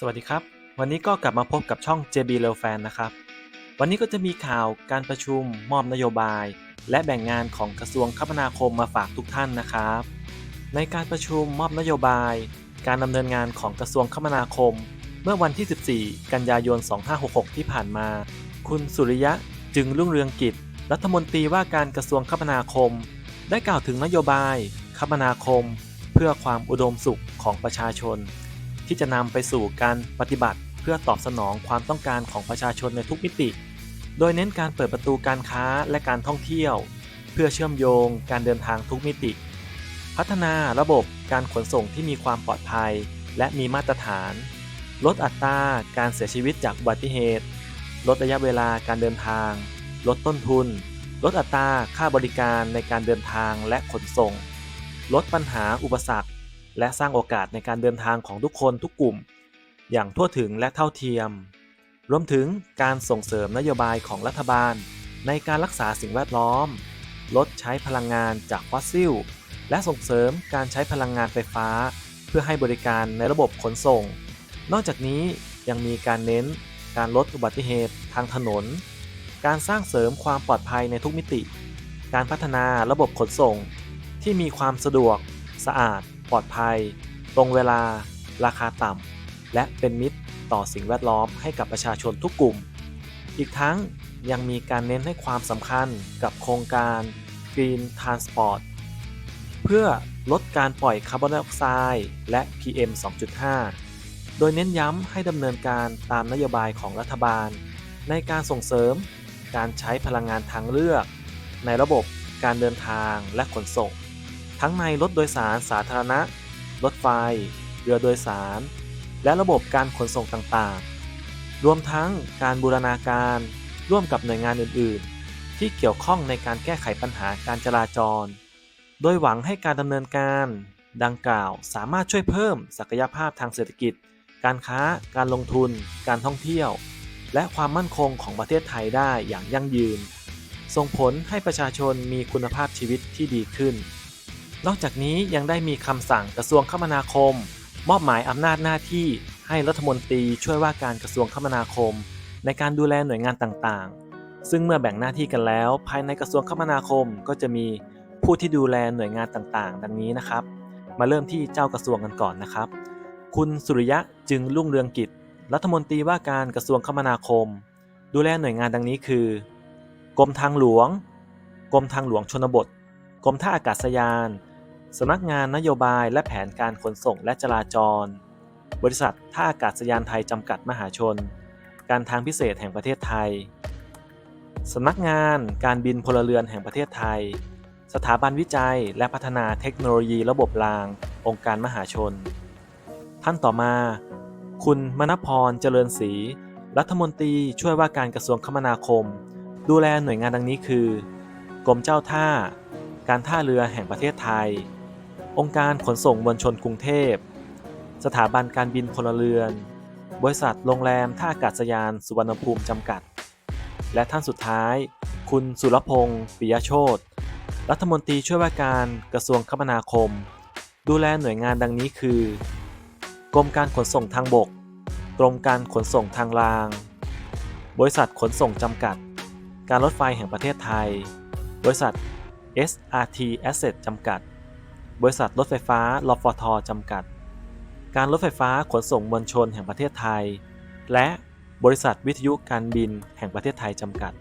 สวัสดีครับ วันนี้ก็กลับมาพบกับช่อง JB r e l Fan นะครับ วันนี้ก็จะมีข่าวการประชุมมอบนโยบาย และแบ่งงานของกระทรวงคมนาคมมาฝากทุกท่านนะครับ ในการประชุมมอบนโยบาย การดำเนินงานของกระทรวงคมนาคม เมื่อวันที่ 14 กันยายน 2566 ที่ผ่านมา คุณสุริยะจึงรุ่งเรืองกิจ รัฐมนตรีว่าการกระทรวงคมนาคม ได้กล่าวถึงนโยบาย คมนาคม เพื่อความอุดมสุขของประชาชน ที่จะนำไปสู่การปฏิบัติ เพื่อตอบสนองความต้องการของประชาชนในทุกมิติ โดยเน้นการเปิดประตูการค้าและการท่องเที่ยว เพื่อเชื่อมโยงการเดินทางทุกมิติ พัฒนาระบบการขนส่งที่มีความปลอดภัย และมีมาตรฐาน ลดอัตราการเสียชีวิตจากอุบัติเหตุ ลดระยะเวลาการเดินทาง ลดต้นทุน ลดอัตราค่าบริการในการเดินทางและขนส่ง ลดปัญหาอุปสรรค และสร้างโอกาสในการเดินทางของทุกคนทุกกลุ่ม อย่างทั่วถึงและเท่าเทียม รวมถึงการส่งเสริมนโยบายของรัฐบาล ในการรักษาสิ่งแวดล้อม ลดใช้พลังงานจากฟอสซิล และส่งเสริมการใช้พลังงานไฟฟ้า เพื่อให้บริการในระบบขนส่ง นอกจากนี้ยังมีการเน้นการลดอุบัติเหตุทางถนน การสร้างเสริมความปลอดภัยในทุกมิติ การพัฒนาระบบขนส่ง ที่มีความสะดวก สะอาด ปลอดภัย ตรงเวลา ราคาต่ำ และเป็นมิตรต่อสิ่งแวดล้อมให้กับประชาชนทุกกลุ่ม อีกทั้งยังมีการเน้นให้ความสำคัญกับโครงการ Green Transport เพื่อลดการปล่อยคาร์บอนไดออกไซด์และ PM 2.5 โดยเน้นย้ำให้ดำเนินการตามนโยบายของรัฐบาล ในการส่งเสริม การใช้พลังงานทางเลือก ในระบบการเดินทางและขนส่ง ทั้งในรถโดยสารสาธารณะ รถไฟ เรือโดยสาร และระบบการขนส่งต่างๆ รวมทั้งการบูรณาการร่วมกับหน่วยงานอื่นๆ ที่เกี่ยวข้องในการแก้ไขปัญหาการจราจร โดยหวังให้การดำเนินการดังกล่าวสามารถช่วยเพิ่มศักยภาพทางเศรษฐกิจ การค้า การลงทุน การท่องเที่ยว และความมั่นคงของประเทศไทยได้อย่างยั่งยืน ส่งผลให้ประชาชนมีคุณภาพชีวิตที่ดีขึ้น นอกจากนี้ยังได้มีคำสั่งกระทรวงคมนาคม มอบหมายอำนาจหน้าที่ให้รัฐมนตรีช่วยว่าการกระทรวงคมนาคม ในการดูแลหน่วยงานต่างๆ ซึ่งเมื่อแบ่งหน้าที่กันแล้ว ภายในกระทรวงคมนาคมก็จะมีผู้ที่ดูแลหน่วยงานต่างๆ ดังนี้นะครับ มาเริ่มที่เจ้ากระทรวงกันก่อนนะครับ คุณสุริยะจึงรุ่งเรืองกิจ รัฐมนตรีว่าการกระทรวงคมนาคม ดูแลหน่วยงานดังนี้คือ กรมทางหลวง กรมทางหลวงชนบท กรมท่าอากาศยาน สำนักงานนโยบายและแผนการขนส่งและจราจร บริษัทท่าอากาศยานไทยจำกัดมหาชน การทางพิเศษแห่งประเทศไทย สำนักงานการบินพลเรือนแห่งประเทศไทย สถาบันวิจัยและพัฒนาเทคโนโลยีระบบราง องค์การมหาชน ท่านต่อมา คุณมณพรเจริญศรี รัฐมนตรีช่วยว่าการกระทรวงคมนาคม ดูแลหน่วยงานดังนี้คือ กรมเจ้าท่า การท่าเรือแห่งประเทศไทย องค์การขนส่งมวลชนกรุงเทพ สถาบันการบินพลเรือน บริษัทโรงแรมท่าอากาศยานสุวรรณภูมิจำกัด และท่านสุดท้าย คุณสุรพงศ์ปิยโชตรัฐมนตรีช่วยว่าการกระทรวงคมนาคม ดูแลหน่วยงานดังนี้คือ กรมการขนส่งทางบก กรมการขนส่งทางราง บริษัทขนส่งจำกัด การรถไฟแห่งประเทศไทย บริษัท SRT Asset จำกัด บริษัทรถไฟฟ้ารฟทจำกัด การรถไฟฟ้าขนส่งมวลชนแห่งประเทศไทย และบริษัทวิทยุการบินแห่งประเทศไทยจำกัด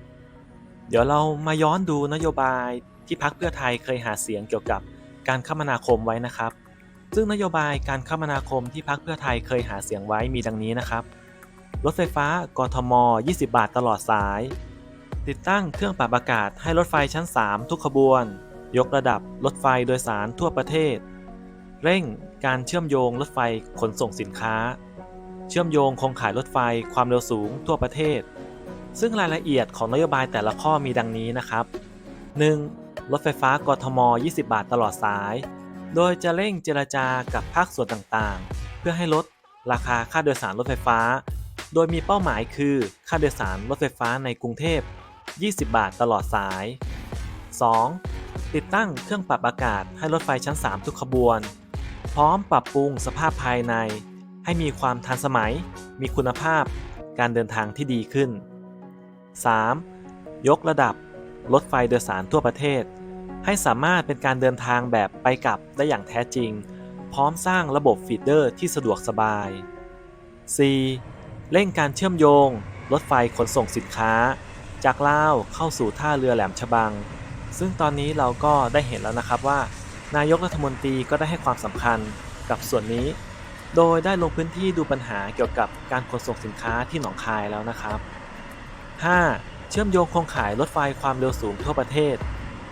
เดี๋ยวเรามาย้อนดูนโยบายที่พักเพื่อไทยเคยหาเสียงเกี่ยวกับการคมนาคมไว้นะครับ ซึ่งนโยบายการคมนาคมที่พักเพื่อไทยเคยหาเสียงไว้มีดังนี้นะครับ รถไฟฟ้ากทม 20 บาทตลอดสาย ติดตั้งเครื่องปรับอากาศให้รถไฟชั้น 3 ทุกขบวน ยกระดับรถไฟโดยสารทั่วประเทศ เร่งการเชื่อมโยงรถไฟขนส่งสินค้า เชื่อมโยงโครงข่ายรถไฟความเร็วสูงทั่วประเทศ ซึ่งรายละเอียดของนโยบายแต่ละข้อมีดังนี้นะครับ 1. รถไฟฟ้ากทม 20 บาทตลอดสาย โดยจะเร่งเจรจากับภาคส่วนต่างๆ เพื่อให้ลดราคาค่าโดยสารรถไฟฟ้า โดยมีเป้าหมายคือค่าโดยสารรถไฟฟ้าในกรุงเทพ 20 บาทตลอดสาย 2. ติดตั้งเครื่องปรับอากาศให้รถไฟชั้น 3 ทุกขบวน พร้อมปรับปรุงสภาพภายใน ให้มีความทันสมัย มีคุณภาพ การเดินทางที่ดีขึ้น 3. ยกระดับรถไฟโดยสารทั่วประเทศ ให้สามารถเป็นการเดินทางแบบไปกลับได้อย่างแท้จริง พร้อมสร้างระบบฟีดเดอร์ที่สะดวกสบาย 4. เร่งการเชื่อมโยง รถไฟขนส่งสินค้า จากลาวเข้าสู่ท่าเรือแหลมฉบัง ซึ่งตอนนี้เราก็ได้เห็นแล้วนะครับว่า นายกรัฐมนตรีก็ได้ให้ความสำคัญกับส่วนนี้ โดยได้ลงพื้นที่ดูปัญหาเกี่ยวกับการขนส่งสินค้าที่หนองคายแล้วนะครับ 5. เชื่อมโยงโครงข่ายรถไฟความเร็วสูงทั่วประเทศ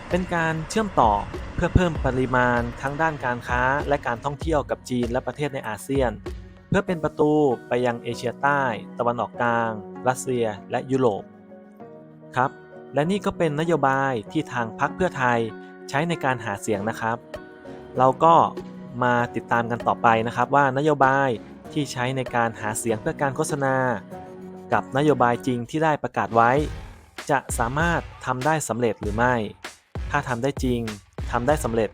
เป็นการเชื่อมต่อเพื่อเพิ่มปริมาณทั้งด้านการค้าและการท่องเที่ยวกับจีนและประเทศในอาเซียน เพื่อเป็นประตูไปยังเอเชียใต้ ตะวันออกกลาง รัสเซีย และยุโรปครับ และนี่ก็เป็นนโยบายที่ทางพรรคเพื่อไทยใช้ในการหาเสียงนะครับ เราก็มาติดตามกันต่อไปนะครับ ว่านโยบายที่ใช้ในการหาเสียงเพื่อการโฆษณา กับนโยบายจริงที่ได้ประกาศไว้ จะสามารถทำได้สำเร็จหรือไม่ ถ้าทำได้จริงทำได้สำเร็จ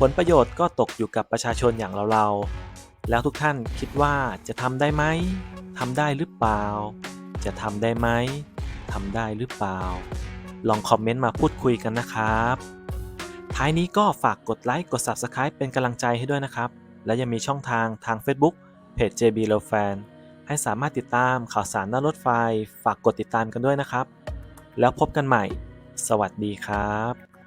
ผลประโยชน์ก็ตกอยู่กับประชาชนอย่างเราๆ แล้วทุกท่านคิดว่าจะทำได้ไหมทำได้หรือเปล่า จะทำได้ไหมทำได้หรือเปล่า ลองคอมเมนต์มาพูดคุยกันนะครับ ท้ายนี้ก็ฝากกดไลค์ กด Subscribe เป็นกำลังใจให้ด้วยนะครับ และยังมีช่องทางทาง Facebook เพจ JB l o Fan ให้สามารถติดตามข่าวสารด้านรถไฟ ฝากกดติดตามกันด้วยนะครับ แล้วพบกันใหม่ สวัสดีครับ